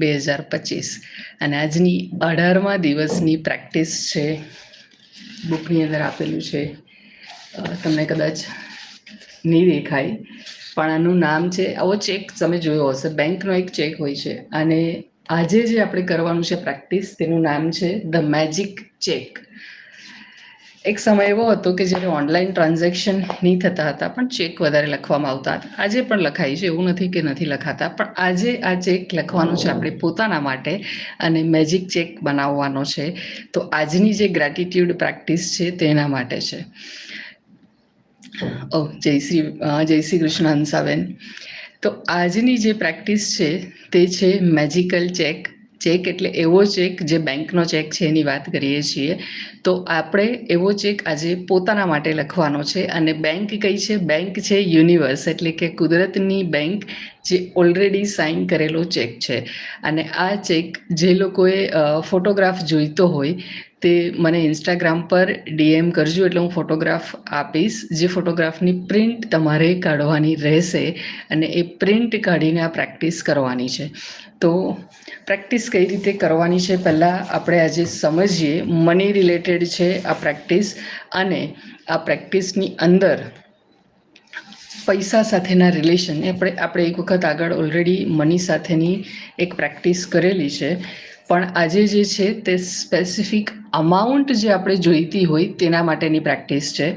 બે હજાર પચીસ. અને આજની અઢારમા દિવસની પ્રેક્ટિસ છે, બુકની અંદર આપેલું છે. તમને કદાચ નહીં દેખાય, પણ આનું નામ છે, આવો ચેક તમે જોયો હશે, બેંકનો એક ચેક હોય છે. અને આજે જે આપણે કરવાનું છે પ્રેક્ટિસ, તેનું નામ છે ધ મેજિક ચેક. એક સમય એવો હતો કે જ્યારે ઓનલાઈન ટ્રાન્ઝેક્શન નહીં થતા હતા, પણ ચેક વધારે લખવામાં આવતા હતા. આજે પણ લખાય છે, એવું નથી કે નથી લખાતા, પણ આજે આ ચેક લખવાનો છે આપણે પોતાના માટે અને મેજિક ચેક બનાવવાનો છે. તો આજની જે ગ્રેટિટ્યુડ પ્રેક્ટિસ છે તેના માટે છે. ઓ, જય શ્રી જય શ્રી કૃષ્ણ હંસાબેન. તો આજની જે પ્રેક્ટિસ છે તે છે મેજિકલ ચેક ચેક એટલે એવો ચેક જે બેંકનો ચેક છે એની વાત કરીએ છીએ, તો આપણે એવો ચેક આજે પોતાના માટે લખવાનો છે અને બેંક કઈ છે? બેંક છે યુનિવર્સ એટલે કે કુદરતની બેંક જે ઓલરેડી સાઇન કરેલો ચેક છે. અને આ ચેક જે લોકોએ ફોટોગ્રાફ જોઈતો હોય તે મને ઇન્સ્ટાગ્રામ પર ડીએમ કરજો એટલે હું ફોટોગ્રાફ આપીશ. જે ફોટોગ્રાફની પ્રિન્ટ તમારે કાઢવાની રહેશે અને એ પ્રિન્ટ કાઢીને આ પ્રેક્ટિસ કરવાની છે. તો પ્રેક્ટિસ કઈ રીતે કરવાની છે પહેલાં આપણે આજે સમજીએ. મની રિલેટેડ છે આ પ્રેક્ટિસ અને આ પ્રેક્ટિસની અંદર પૈસા સાથેના રિલેશન આપણે આપણે એક વખત આગળ ઓલરેડી મની સાથેની એક પ્રેક્ટિસ કરેલી છે. પણ આજે જે છે તે સ્પેસિફિક અમાઉન્ટ જે આપણે જોઈતી હોય તેના માટેની પ્રેક્ટિસ છે.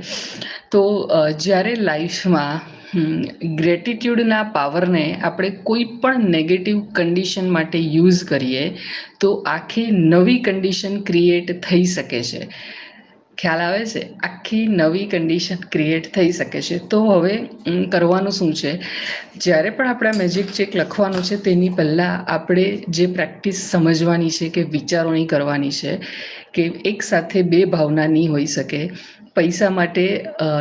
તો જ્યારે લાઈફમાં ગ્રેટિટ્યૂડના પાવરને આપણે કોઈ પણ નેગેટિવ કન્ડિશન માટે યુઝ કરીએ, તો આખી નવી કન્ડિશન ક્રિએટ થઈ શકે છે. ખ્યાલ આવે છે? આખી નવી કન્ડિશન ક્રિએટ થઈ શકે છે. તો હવે કરવાનું શું છે? જ્યારે પણ આપણે મેજિક ચેક લખવાનું છે, તેની પહેલાં આપણે જે પ્રેક્ટિસ સમજવાની છે કે વિચારોની કરવાની છે, કે એક સાથે બે ભાવના નહીં હોઈ શકે, પૈસા માટે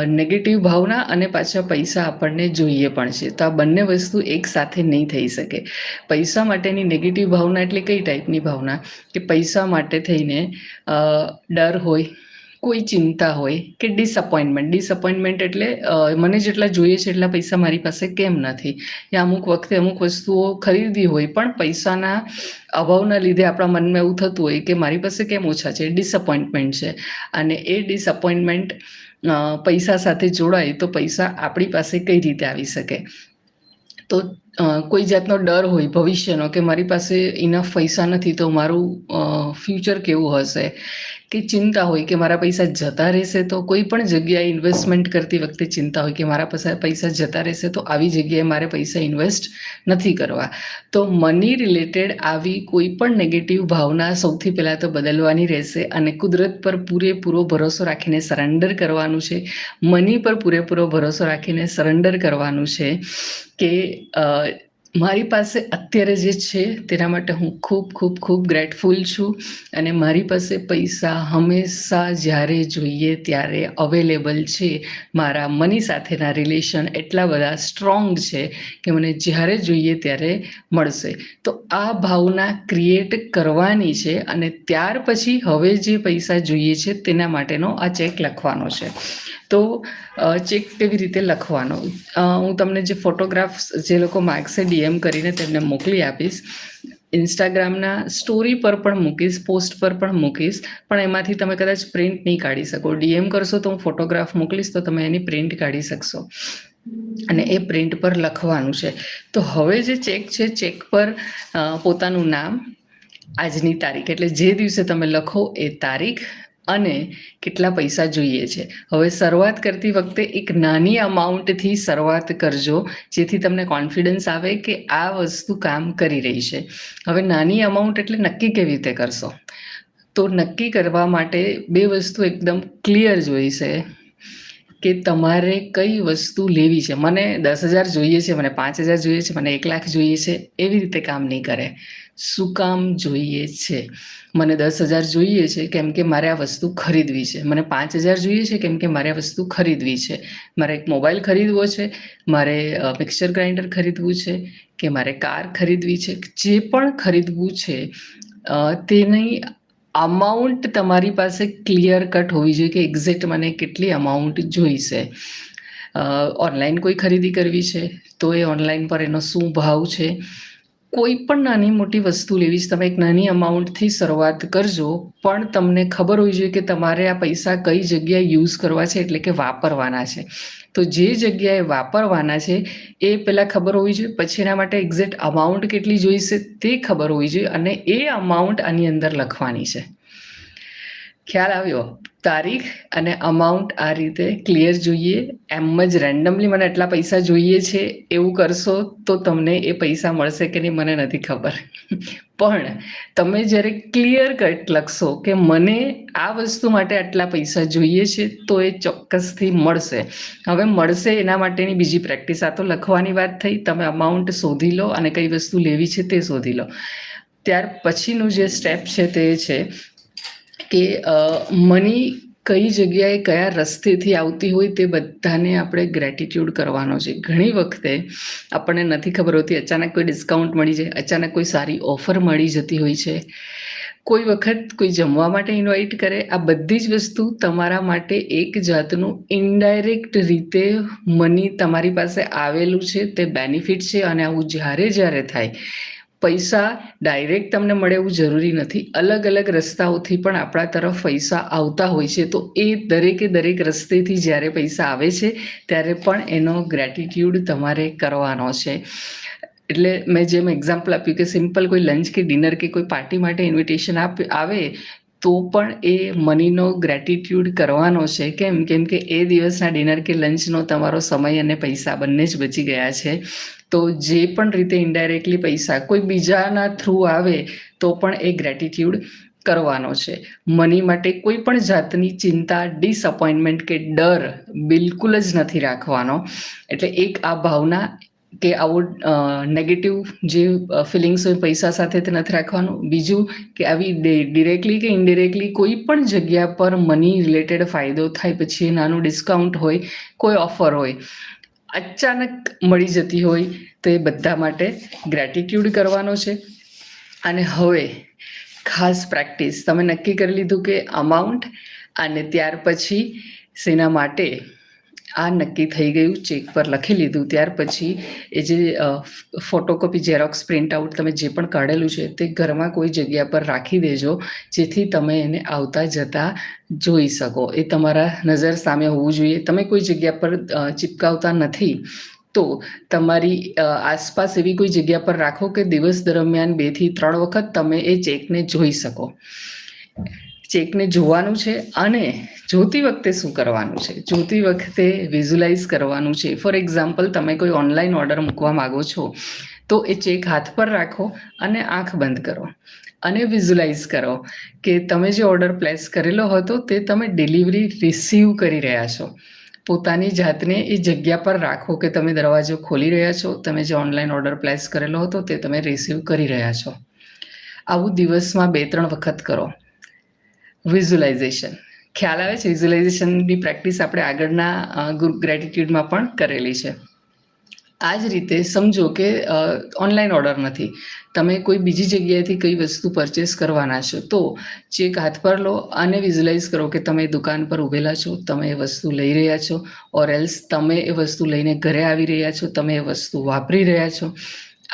નેગેટિવ ભાવના અને પાછા પૈસા આપણને જોઈએ પણ છે. તો આ બંને વસ્તુ એક સાથે નહીં થઈ શકે. પૈસા માટેની નેગેટિવ ભાવના એટલે કઈ ટાઈપની ભાવના? કે પૈસા માટે થઈને ડર હોય કોઈ ચિંતા હોય કે ડિસઅપોઇન્ટમેન્ટ ડિસઅપોઇન્ટમેન્ટ એટલે મને જેટલા જોઈએ છે એટલા પૈસા મારી પાસે કેમ નથી? યા અમુક વખતે અમુક વસ્તુઓ ખરીદવી હોય પણ પૈસાના અભાવના લીધે આપણા મનમાં એવું થતું હોય કે મારી પાસે કેમ ઓછા છે? ડિસઅપોઇન્ટમેન્ટ છે. અને એ ડિસઅપોઇન્ટમેન્ટ પૈસા સાથે જોડાય તો પૈસા આપણી પાસે કઈ રીતે આવી શકે? તો કોઈ જાતનો ડર હોય ભવિષ્યનો કે મારી પાસે ઇનફ પૈસા નથી તો મારું ફ્યુચર કેવું હશે? કે ચિંતા હોય કે મારા પૈસા જતા રહેશે તો? કોઈ પણ જગ્યાએ ઇન્વેસ્ટમેન્ટ કરતી વખતે ચિંતા હોય કે મારા પાસે, પૈસા જતા રહેશે તો આવી જગ્યાએ મારે પૈસા ઇન્વેસ્ટ નથી કરવા. તો મની રિલેટેડ આવી કોઈ પણ નેગેટિવ ભાવના સૌથી પહેલાં તો બદલવાની રહેશે અને કુદરત પર પૂરેપૂરો ભરોસો રાખીને સરેન્ડર કરવાનું છે. મની પર પૂરેપૂરો ભરોસો રાખીને સરેન્ડર કરવાનું છે કે મારી પાસે અત્યારે જે છે, તેના માટે હું ખૂબ ખૂબ ખૂબ ગ્રેટફુલ છું અને મારી પાસે પૈસા હંમેશા જ્યારે જોઈએ ત્યારે અવેલેબલ છે. મારા મની સાથેના રિલેશન એટલા બધા સ્ટ્રોંગ છે કે મને જ્યારે જોઈએ ત્યારે મળશે. તો આ ભાવના ક્રિએટ કરવાની છે અને ત્યાર પછી હવે જે પૈસા જોઈએ છે તેના માટેનો આ ચેક લખવાનો છે. તો ચેક કેવી રીતે લખવાનો? હું તમને જે ફોટોગ્રાફ્સ જે લોકો માગશે ડીએમ કરીને તેમને મોકલી આપીશ. ઇન્સ્ટાગ્રામના સ્ટોરી પર પણ મૂકીશ પોસ્ટ પર પણ મૂકીશ, પણ એમાંથી તમે કદાચ પ્રિન્ટ નહીં કાઢી શકો. ડીએમ કરશો તો હું ફોટોગ્રાફ મોકલીશ તો તમે એની પ્રિન્ટ કાઢી શકશો. અને એ પ્રિન્ટ પર લખવાનું છે. તો હવે જે ચેક છે ચેક પર પોતાનું નામ, આજની તારીખ. એટલે જે દિવસે તમે લખો એ તારીખ અને કેટલા પૈસા જોઈએ છે. હવે શરૂઆત કરતી વખતે એક નાની અમાઉન્ટથી શરૂઆત કરજો, જેથી તમને કોન્ફિડન્સ આવે કે આ વસ્તુ કામ કરી રહી છે. હવે નાની અમાઉન્ટ એટલે નક્કી કેવી રીતે કરશો? તો નક્કી કરવા માટે બે વસ્તુ એકદમ ક્લિયર જોઈશે. કે તમારે કઈ વસ્તુ લેવી છે? મને દસ હજાર જોઈએ છે, મને પાંચ હજાર જોઈએ છે, મને એક લાખ જોઈએ છે, એવી રીતે કામ નહીં કરે. શું કામ જોઈએ છે? મને દસ હજાર જોઈએ છે, કેમ કે મારે આ વસ્તુ ખરીદવી છે. મને પાંચ હજાર જોઈએ છે, કેમ કે મારે આ વસ્તુ ખરીદવી છે. મારે એક મોબાઈલ ખરીદવો છે, મારે મિક્સર ગ્રાઇન્ડર ખરીદવું છે, કે મારે કાર ખરીદવી છે. જે પણ ખરીદવું છે તેની અમાઉન્ટ તમારી પાસે ક્લિયર કટ હોવી જોઈએ કે એક્ઝેક્ટ મને કેટલી અમાઉન્ટ જોઈશે ઓનલાઈન કોઈ ખરીદી કરવી છે, તો એ ઓનલાઈન પર એનો શું ભાવ છે? કોઈ પણ નાની મોટી વસ્તુ લેવી છે, તમે એક નાની અમાઉન્ટથી શરૂઆત કરજો. પણ તમને ખબર હોવી જોઈએ કે તમારે આ પૈસા કઈ જગ્યાએ યુઝ કરવા છે, એટલે કે વાપરવાના છે. તો જે જગ્યાએ વાપરવાના છે, એ પહેલાં ખબર હોવી જોઈએ. પછી એના માટે એક્ઝેક્ટ અમાઉન્ટ કેટલી જોઈશે તે ખબર હોવી જોઈએ અને એ અમાઉન્ટ આની અંદર લખવાની છે. ખ્યાલ આવ્યો? તારીખ અને અમાઉન્ટ આ રીતે ક્લિયર જોઈએ, એમ જ રેન્ડમલી મને એટલા પૈસા જોઈએ છે, એવું કરશો તો તમને એ પૈસા મળશે કે નહીં મને નથી ખબર. પણ તમે જ્યારે ક્લિયર કટ લખશો કે મને આ વસ્તુ માટે આટલા પૈસા જોઈએ છે, તો એ ચોક્કસથી મળશે. હવે મળશે એના માટેની બીજી પ્રેક્ટિસ આ તો લખવાની વાત થઈ. તમે અમાઉન્ટ શોધી લો અને કઈ વસ્તુ લેવી છે તે શોધી લો. ત્યાર પછીનું જે સ્ટેપ છે તે છે કે મની કઈ જગ્યાએ કયા રસ્તેથી આવતી હોય તે બધાને આપણે ગ્રેટિટ્યૂડ કરવાનો છે. ઘણી વખતે આપણને નથી ખબર હોતી, અચાનક કોઈ ડિસ્કાઉન્ટ મળી જાય, અચાનક કોઈ સારી ઓફર મળી જતી હોય છે. કોઈ વખત કોઈ જમવા માટે ઇન્વાઇટ કરે, આ બધી જ વસ્તુ તમારા માટે એક જાતનું ઇનડાયરેક્ટ રીતે મની તમારી પાસે આવેલું છે, તે બેનિફિટ છે અને આવું જ્યારે જ્યારે થાય પૈસા ડાયરેક્ટ તમને મળે એવું જરૂરી નથી. અલગ અલગ રસ્તાઓથી પણ આપણા તરફ પૈસા આવતા હોય છે. તો એ દરેકે દરેક રસ્તેથી જ્યારે પૈસા આવે છે, ત્યારે પણ એનો ગ્રેટિટ્યૂડ તમારે કરવાનો છે. એટલે મેં જેમ એક્ઝામ્પલ આપ્યું કે સિમ્પલ કોઈ લંચ કે ડિનર કે કોઈ પાર્ટી માટે ઇન્વિટેશન આપ, આવે તો પણ એ મનીનો ગ્રેટિટ્યૂડ કરવાનો છે, કેમ? કેમ કે એ દિવસના ડિનર કે લંચનો તમારો સમય અને પૈસા બંને જ બચી ગયા છે. તો જે પણ રીતે ઇન્ડાયરેક્ટલી પૈસા કોઈ બીજાના થ્રુ આવે, તો પણ એ ગ્રેટિટ્યૂડ કરવાનો છે. મની માટે કોઈ પણ જાતની ચિંતા ડિસઅપોઇન્ટમેન્ટ કે ડર બિલકુલ જ નથી રાખવાનો. એટલે એક આ ભાવના કે આવું નેગેટિવ જે ફિલિંગ્સ હોય પૈસા સાથે તે નથી રાખવાનું. બીજું કે આવી ડિરેક્ટલી કે ઇનડિરેક્ટલી કોઈ પણ જગ્યા પર મની રિલેટેડ ફાયદો થાય પછી નાનું ડિસ્કાઉન્ટ હોય, કોઈ ઓફર હોય, અચાનક મળી જતી હોય, તો એ બધા માટે ગ્રેટિટ્યૂડ કરવાનો છે. અને હવે, ખાસ પ્રેક્ટિસ તમે નક્કી કરી લીધું કે અમાઉન્ટ અને ત્યાર પછી શેના માટે આ નક્કી થઈ ગયું ચેક પર લખી લીધું. ત્યાર પછી એ જે ફોટોકોપી ઝેરોક્સ પ્રિન્ટ આઉટ તમે જે પણ કાઢેલું છે તે ઘરમાં કોઈ જગ્યા પર રાખી દેજો, જેથી તમે એને આવતા જતા જોઈ શકો. એ તમારા નજર સામે હોવું જોઈએ. તમે કોઈ જગ્યા પર ચિપકાવતા નથી, તો તમારી આસપાસ એવી કોઈ જગ્યા પર રાખો કે દિવસ દરમિયાન બેથી ત્રણ વખત તમે એ ચેકને જોઈ શકો. ચેકને જોવાનું છે અને જોતી વખતે શું કરવાનું છે? જોતી વખતે વિઝ્યુલાઇઝ કરવાનું છે. ફોર એક્ઝામ્પલ તમે કોઈ ઓનલાઈન ઓર્ડર મૂકવા માગો છો, તો એ ચેક હાથ પર રાખો અને આંખ બંધ કરો. અને વિઝ્યુલાઇઝ કરો કે તમે જે ઓર્ડર પ્લેસ કરેલો હતો, તે તમે ડિલિવરી રિસીવ કરી રહ્યા છો. પોતાની જાતને એ જગ્યા પર રાખો કે તમે દરવાજો ખોલી રહ્યા છો, તમે જે ઓનલાઈન ઓર્ડર પ્લેસ કરેલો હતો, તે તમે રિસીવ કરી રહ્યા છો. આવું દિવસમાં બે ત્રણ વખત કરો. વિઝ્યુલાઇઝેશન ખ્યાલ આવે છે? વિઝ્યુલાઇઝેશનની પ્રેક્ટિસ આપણે આગળના ગ્રેટિટ્યૂડમાં પણ કરેલી છે. આ જ રીતે સમજો કે ઓનલાઈન ઓર્ડર નથી. તમે કોઈ બીજી જગ્યાએથી કઈ વસ્તુ પરચેસ કરવાના છો, તો ચેક હાથ પર લો અને વિઝ્યુલાઇઝ કરો કે તમે દુકાન પર ઊભેલા છો, તમે એ વસ્તુ લઈ રહ્યા છો ઓર એલ્સ તમે એ વસ્તુ લઈને ઘરે આવી રહ્યા છો, તમે એ વસ્તુ વાપરી રહ્યા છો.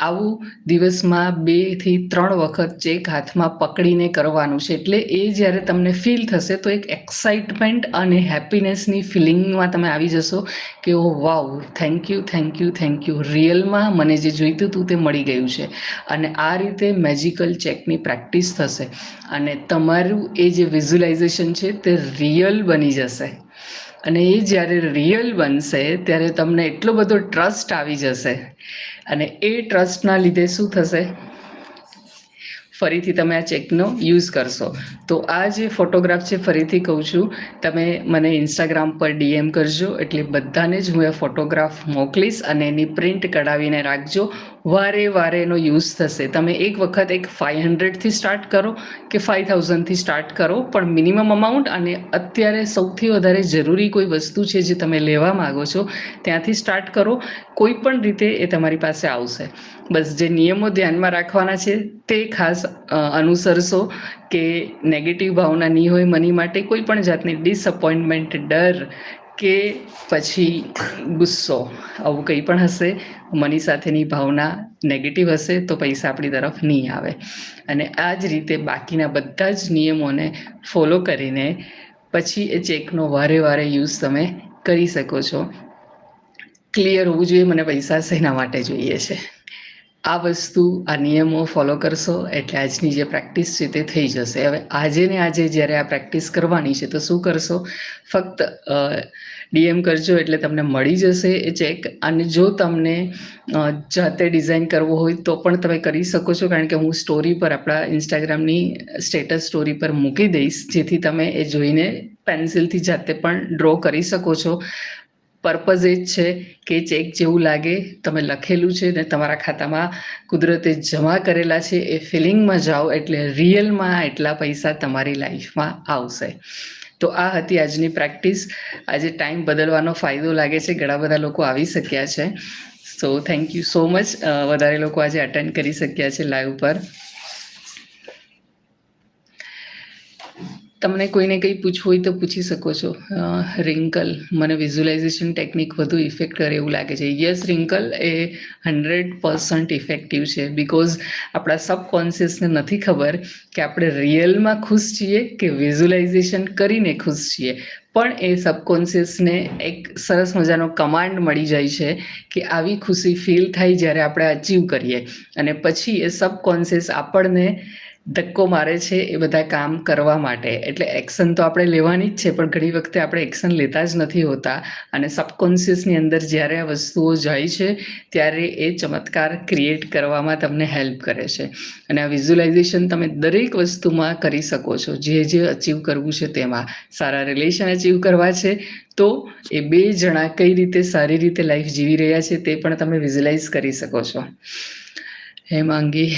આવું દિવસમાં બેથી ત્રણ વખત ચેક હાથમાં પકડીને કરવાનું છે. એટલે એ જ્યારે તમને ફીલ થશે તો એક એક્સાઇટમેન્ટ અને હેપીનેસની ફિલિંગમાં તમે આવી જશો કે ઓ wow thank you thank you thank you રિયલમાં મને જે જોઈતું હતું તે મળી ગયું છે. અને આ રીતે મેજિકલ ચેકની પ્રેક્ટિસ થશે. અને તમારું એ જે વિઝ્યુલાઇઝેશન છે તે રિયલ બની જશે. અને એ જ્યારે રિયલ બનશે, ત્યારે તમને એટલો બધો ટ્રસ્ટ આવી જશે અને એ ટ્રસ્ટના લીધે શું થશે? ફરીથી તમે આ ચેકનો યુઝ કરશો. તો આ જે ફોટોગ્રાફ છે, ફરીથી કહું છું, તમે મને ઇન્સ્ટાગ્રામ પર ડીએમ કરજો, એટલે બધાને જ હું એ ફોટોગ્રાફ મોકલીશ અને એની પ્રિન્ટ કઢાવીને રાખજો. વારે વારે એનો યુઝ થશે. તમે એક વખત એક ફાઇવ હંડ્રેડથી સ્ટાર્ટ કરો કે ફાઇવ થાઉઝન્ડથી સ્ટાર્ટ કરો, પણ મિનિમમ અમાઉન્ટ અને અત્યારે સૌથી વધારે જરૂરી કોઈ વસ્તુ છે જે તમે લેવા માગો છો, ત્યાંથી સ્ટાર્ટ કરો. કોઈ પણ રીતે એ તમારી પાસે આવશે. બસ જે નિયમો ધ્યાનમાં રાખવાના છે તે ખાસ અનુસરશો કે નેગેટિવ ભાવના નહીં હોય મની માટે, કોઈ પણ જાતની ડિસઅપોઇન્ટમેન્ટ ડર કે પછી ગુસ્સો, આવું કંઈ પણ હશે, મની સાથેની ભાવના નેગેટિવ હશે, તો પૈસા આપણી તરફ નહીં આવે. અને આ જ રીતે બાકીના બધા જ નિયમોને ફોલો કરીને પછી એ ચેકનો વારે વારે યુઝ તમે કરી શકો છો. ક્લિયર હોવું જોઈએ, મને પૈસા શેના માટે જોઈએ છે. આ વસ્તુ, આ નિયમો ફોલો કરશો એટલે આજની જે પ્રેક્ટિસ છે તે થઈ જશે. હવે આજે ને આજે જ્યારે આ પ્રેક્ટિસ કરવાની છે તો શું કરશો? ફક્ત ડીએમ કરજો એટલે તમને મળી જશે એ ચેક અને જો તમને જાતે ડિઝાઇન કરવો હોય તો પણ તમે કરી શકો છો કારણ કે હું સ્ટોરી પર આપણા ઇન્સ્ટાગ્રામની સ્ટેટસ સ્ટોરી પર મૂકી દઈશ, જેથી તમે એ જોઈને પેન્સિલથી જાતે પણ ડ્રો કરી શકો છો. પર્પઝ એ જ છે કે ચેક જેવું લાગે, તમે લખેલું છે ને તમારા ખાતામાં કુદરતે જમા કરેલા છે, એ ફિલિંગમાં જાઓ એટલે રિયલમાં એટલા પૈસા તમારી લાઈફમાં આવશે. તો આ હતી આજની પ્રેક્ટિસ. આજે ટાઈમ બદલવાનો ફાયદો લાગે છે, ઘણા બધા લોકો આવી શક્યા છે. So thank you so much વધારે લોકો આજે અટેન્ડ કરી શક્યા છે લાઈવ પર તમને કોઈને કંઈ પૂછવું હોય તો પૂછી શકો છો. રિંકલ મને વિઝ્યુલાઇઝેશન ટેકનિક વધુ ઇફેક્ટ કરે એવું લાગે છે. યસ રિંકલ એ હંડ્રેડ પર્સન્ટ ઇફેક્ટિવ છે. બિકોઝ આપણા સબકોન્શિયસને નથી ખબર કે આપણે રિયલમાં ખુશ છીએ કે વિઝ્યુલાઇઝેશન કરીને ખુશ છીએ. પણ એ સબકોન્શિયસને એક સરસ મજાનો કમાન્ડ મળી જાય છે કે આવી ખુશી ફીલ થાય જ્યારે આપણે અચીવ કરીએ. અને પછી એ સબકોન્શિયસ આપણને ધક્કો મારે છે એ બધા કામ કરવા માટે. એટલે એક્શન તો આપણે લેવાની જ છે, પણ ઘણી વખતે આપણે એક્શન લેતા જ નથી હોતા. અને સબકોન્શિયસની અંદર જ્યારે આ વસ્તુઓ જાય છે, ત્યારે એ ચમત્કાર ક્રિએટ કરવામાં તમને હેલ્પ કરે છે. અને આ વિઝ્યુલાઇઝેશન તમે દરેક વસ્તુમાં કરી શકો છો, જે જે અચીવ કરવું છે તેમાં. સારા રિલેશન અચીવ કરવા છે, તો એ બે જણા કઈ રીતે સારી રીતે લાઈફ જીવી રહ્યા છે તે પણ તમે વિઝ્યુલાઇઝ કરી શકો છો. Hemangi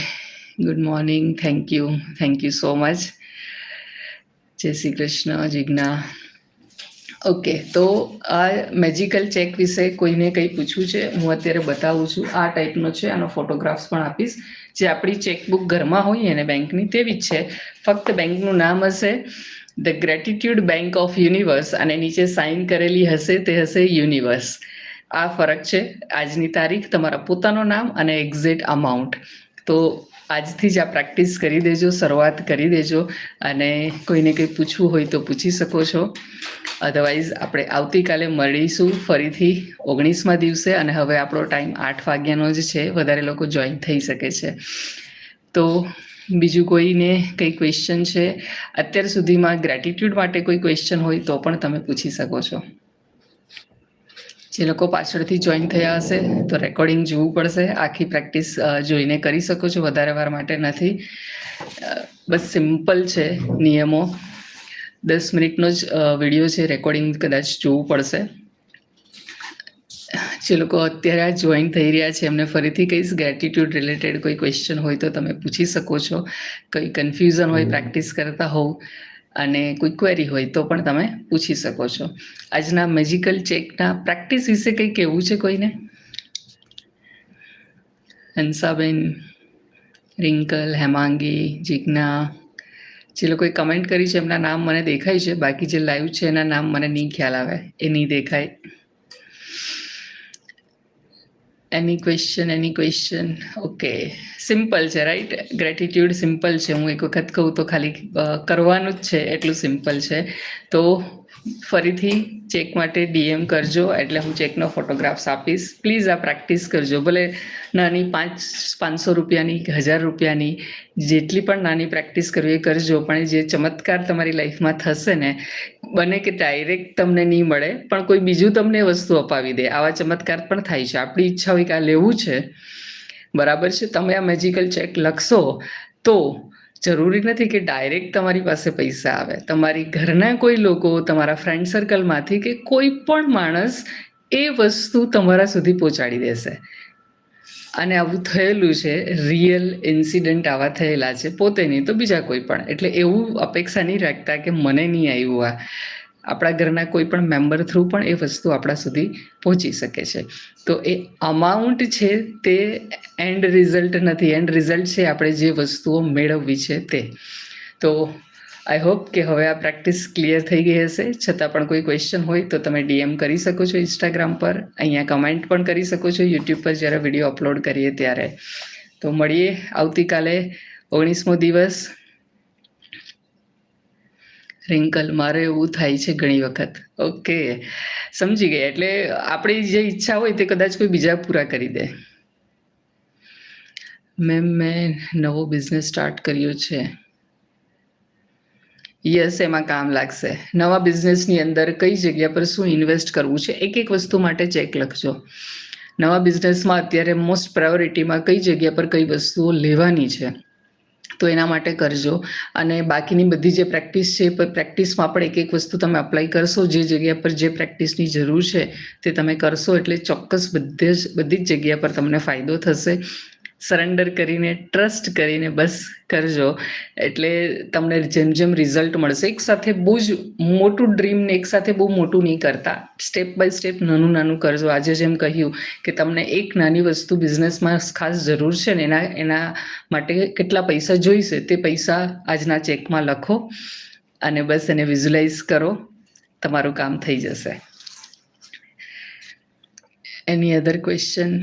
good morning thank you thank you so much જય શ્રી કૃષ્ણ જિજ્ઞા ઓકે તો આ મેજિકલ ચેક વિશે કોઈને કંઈ પૂછવું છે, હું અત્યારે બતાવું છું. આ ટાઈપનો છે, આનો ફોટોગ્રાફ્સ પણ આપીશ. જે આપણી ચેકબુક ઘરમાં હોય અને બેંકની તેવી જ છે. ફક્ત બેંકનું નામ હશે the gratitude bank of universe અને નીચે સાઇન કરેલી હશે તે હશે યુનિવર્સ આ ફરક છે આજની તારીખ, તમારા પોતાનું નામ અને એક્ઝેક્ટ અમાઉન્ટ તો આજથી જ આ પ્રેક્ટિસ કરી દેજો, શરૂઆત કરી દેજો અને કોઈને કંઈ પૂછવું હોય તો પૂછી શકો છો. અધરવાઇઝ આપણે આવતીકાલે મળીશું ફરીથી ઓગણીસમાં દિવસે અને હવે આપણો ટાઈમ આઠ વાગ્યાનો જ છે, વધારે લોકો જોઈન થઈ શકે છે. તો બીજું કોઈને કંઈ ક્વેશ્ચન છે? અત્યાર સુધીમાં ગ્રેટિટ્યૂડ માટે કોઈ ક્વેશ્ચન હોય તો પણ તમે પૂછી શકો છો. જે લોકો પાછળથી જોઈન થયા હશે તો રેકોર્ડિંગ જોવું પડશે. આખી પ્રેક્ટિસ જોઈને કરી શકો છો વધારે વાર માટે નથી. બસ સિમ્પલ છે નિયમો. દસ મિનિટનો જ વીડિયો છે રેકોર્ડિંગ કદાચ જોવું પડશે. જે લોકો અત્યારે આ જોઈન થઈ રહ્યા છે એમને ફરીથી કહીશ ગ્રેટિટ્યૂડ રિલેટેડ કોઈ ક્વેશ્ચન હોય તો તમે પૂછી શકો છો. કંઈ કન્ફ્યુઝન હોય પ્રેક્ટિસ કરતા હોવ અને કોઈ ક્વેરી હોય તો પણ તમે પૂછી શકો છો. આજના મેજિકલ ચેકના પ્રેક્ટિસ વિશે કંઈ કહેવું છે કોઈને? હંસાબેન, રિંકલ, હેમાંગી, જીજ્ઞા, જે લોકોએ કમેન્ટ કરી છે એમના નામ મને દેખાય છે. બાકી જે લાઈવ છે એના નામ મને નહીં ખ્યાલ આવે. એ નહીં દેખાય. Any question any question okay simple છે રાઈટ ગ્રેટિટ્યુડ સિમ્પલ છે. હું એક વખત કહું તો ખાલી કરવાનું જ છે. એટલું સિમ્પલ છે. તો ફરીથી ચેક માટે ડીએમ કરજો, એટલે હું ચેકનો ફોટોગ્રાફ્સ આપીશ. પ્લીઝ આ પ્રેક્ટિસ કરજો. ભલે નાની પાંચ, પાંચસો રૂપિયાની કે હજાર રૂપિયાની, જેટલી પણ નાની પ્રેક્ટિસ કરવી એ કરજો, પણ જે ચમત્કાર તમારી લાઈફમાં થશે ને, બને કે ડાયરેક્ટ તમને નહીં મળે, પણ કોઈ બીજું તમને વસ્તુ અપાવી દે. આવા ચમત્કાર પણ થાય છે. આપણી ઈચ્છા હોય કે આ લેવું છે. બરાબર છે? તમે આ મેજિકલ ચેક લખશો, તો જરૂરી નથી કે ડાયરેક્ટ તમારી પાસે પૈસા આવે. તમારી ઘરના કોઈ લોકો, તમારા ફ્રેન્ડ સર્કલમાંથી કે કોઈ પણ માણસ એ વસ્તુ તમારા સુધી પહોંચાડી દેશે. અને આવું થયેલું છે રિયલ ઇન્સિડન્ટ આવા થયેલા છે, પોતે નહીં તો બીજા કોઈ પણ. એટલે એવું અપેક્ષા નહીં રાખતા કે મને નહીં આવ્યું આ. આપણા ઘરના કોઈ પણ મેમ્બર થ્રુ પણ એ વસ્તુ આપણા સુધી પહોંચી શકે છે. તો એ અમાઉન્ટ છે તે એન્ડ રિઝલ્ટ નથી. એન્ડ રિઝલ્ટ છે આપણે જે વસ્તુઓ મેળવવી છે તે. તો આઈ હોપ કે હવે આ પ્રેક્ટિસ ક્લિયર થઈ ગઈ હશે. છતાં પણ કોઈ ક્વેશ્ચન હોય તો તમે ડીએમ કરી શકો છો ઇન્સ્ટાગ્રામ પર. અહીંયા કમેન્ટ પણ કરી શકો છો યુટ્યુબ પર જ્યારે વીડિયો અપલોડ કરીએ ત્યારે. તો મળીએ આવતીકાલે ઓગણીસમો દિવસ. રિંકલ મારે એવું થાય છે ઘણી વખત. ઓકે સમજી ગઈ. એટલે આપણી જે ઈચ્છા હોય તે કદાચ કોઈ બીજા પૂરા કરી દે. મેમ મેં નવો બિઝનેસ સ્ટાર્ટ કર્યો છે. યસ એમાં કામ લાગશે. નવા બિઝનેસની અંદર કઈ જગ્યા પર શું ઇન્વેસ્ટ કરવું છે, એક એક વસ્તુ માટે ચેક લખજો. નવા બિઝનેસમાં અત્યારે મોસ્ટ પ્રાયોરિટીમાં કઈ જગ્યા પર કઈ વસ્તુઓ લેવાની છે? તો એના માટે કરજો. અને બાકીની બધી જે પ્રેક્ટિસ છે એ પ્રેક્ટિસમાં પણ એક એક વસ્તુ તમે અપ્લાય કરશો, જે જગ્યા પર જે પ્રેક્ટિસની જરૂર છે, તે તમે કરશો એટલે ચોક્કસ બધે જ, બધી જ જગ્યા પર તમને ફાયદો થશે. સરેન્ડર કરીને, ટ્રસ્ટ કરીને બસ કરજો. એટલે તમને જેમ જેમ રિઝલ્ટ મળશે, એક સાથે બહુ જ મોટું ડ્રીમને એક સાથે બહુ મોટું નહીં કરતા. સ્ટેપ બાય સ્ટેપ નાનું નાનું કરજો. આજે જેમ કહ્યું કે તમને એક નાની વસ્તુ બિઝનેસમાં ખાસ જરૂર છે ને એના એના માટે કેટલા પૈસા જોઈશે તે પૈસા આજના ચેકમાં લખો અને બસ એને વિઝ્યુલાઇઝ કરો. તમારું કામ થઈ જશે. Any other question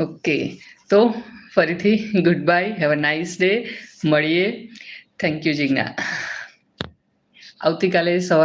okay. તો ફરીથી good bye have a nice day મળીએ. Thank you Jigna. આવતીકાલે સવારે